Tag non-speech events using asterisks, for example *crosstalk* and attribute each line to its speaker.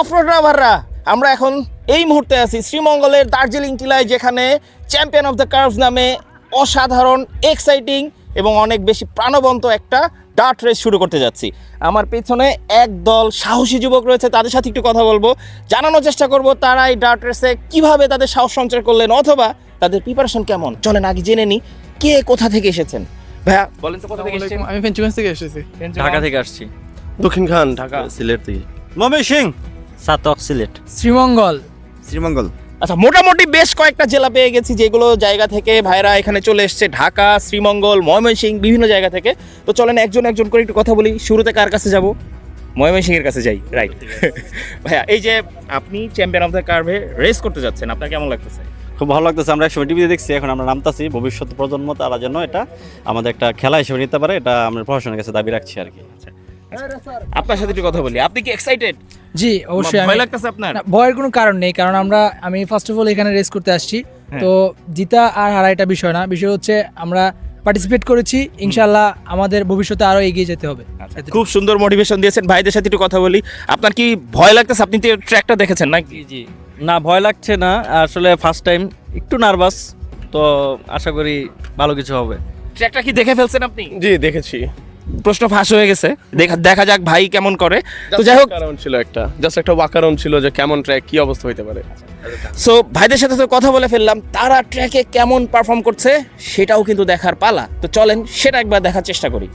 Speaker 1: Off-road রাভাররা আমরা এখন এই মুহূর্তে আছি শ্রীমঙ্গলের দার্জিলিং টিলায় যেখানে চ্যাম্পিয়ন অফ দ্য কার্ভস নামে অসাধারণ এক্সাইটিং এবং অনেক বেশি প্রাণবন্ত একটা ডার্ট রেস শুরু করতে যাচ্ছি। আমার পেছনে একদল সাহসী যুবক রয়েছে তাদের সাথে একটু কথা বলব। জানানোর চেষ্টা করব তারা এই ডার্ট রেসে কীভাবে তাদের সাহস সঞ্চার করলেন অথবা তাদের প্রিপারেশন কেমন? চলেন আগে জেনে নি কে কোথা থেকে এসেছেন? ভাইয়া বলেন তো কোথা থেকে এসেছেন?
Speaker 2: আমি পেঞ্চুগঞ্জ থেকে এসেছি।
Speaker 3: ঢাকা থেকে আসছি।
Speaker 4: দক্ষিণ খান ঢাকা।
Speaker 3: সিলেট থেকে। মমি সিং! সাতক সিলেট
Speaker 2: শ্রীমঙ্গল।
Speaker 4: শ্রীমঙ্গল।
Speaker 1: আচ্ছা মোটামুটি বেশ কয়েকটা জেলা পেয়ে গেছি যেগুলো জায়গা থেকে ভাইরা এখানে চলে এসছে। ঢাকা শ্রীমঙ্গল ময়মনসিংহ বিভিন্ন জায়গা থেকে। তো চলেন একজন একজন করে একটু কথা বলি। শুরুতে কার কাছে যাব? ময়মনসিংহের কাছে যাই। রাইট *laughs* ভাইয়া এই যে আপনি চ্যাম্পিয়ন অফ দ্য কার্ভে রেস করতে যাচ্ছেন আপনার কেমন লাগতেছে?
Speaker 3: খুব ভালো লাগতেছে। আমরা একসময় টিভিতে দেখছি এখন আমরা নামতাছি। ভবিষ্যৎ প্রজন্ম তারা যেন এটা আমাদের একটা খেলা হিসেবে নিতে পারে। এটা আমরা প্রশাসনের কাছে দাবি রাখছি আর কি।
Speaker 1: আপনার সাথে একটু কথা বলি। আপনি কি এক্সাইটেড
Speaker 2: জি অবশ্যই
Speaker 1: ভয় লাগতেছে আপনার?
Speaker 2: ভয়ের কোনো কারণ নেই কারণ আমরা আমি ফার্স্ট অফ অল এখানে রেস করতে আসছি।
Speaker 1: হ্যাঁ।
Speaker 2: তো জিতা আর হারা এটা বিষয় না। বিষয় হচ্ছে আমরা পার্টিসিপেট করেছি। ইনশাল্লাহ আমাদের ভবিষ্যতে আরও এগিয়ে যেতে হবে।
Speaker 1: খুব সুন্দর মোটিভেশন দিয়েছেন। ভাইদের সাথে একটু কথা বলি। আপনার কি ভয় লাগতেছে? আপনি তো ট্র্যাকটা দেখেছেন নাকি
Speaker 3: জি না ভয় লাগছে না। আসলে ফার্স্ট টাইম একটু নার্ভাস তো আশা করি ভালো কিছু হবে।
Speaker 1: ট্র্যাকটা কি দেখে ফেলছেন আপনি?
Speaker 4: জি দেখেছি।
Speaker 1: প্রশ্ন ফাঁস হয়ে গেছে। দেখা দেখা যাক ভাই কেমন করে। তো যাই হোক
Speaker 4: কারণ ছিল একটা। জাস্ট একটা ওয়াকারন ছিল যে কেমন ট্র্যাক কি অবস্থা হইতে পারে।
Speaker 1: সো ভাইদের সাথে তো কথা বলে ফেললাম তারা ট্র্যাকে কেমন পারফর্ম করছে সেটাও কিন্তু দেখার পালা। তো চলেন সেটা একবার দেখার চেষ্টা করি।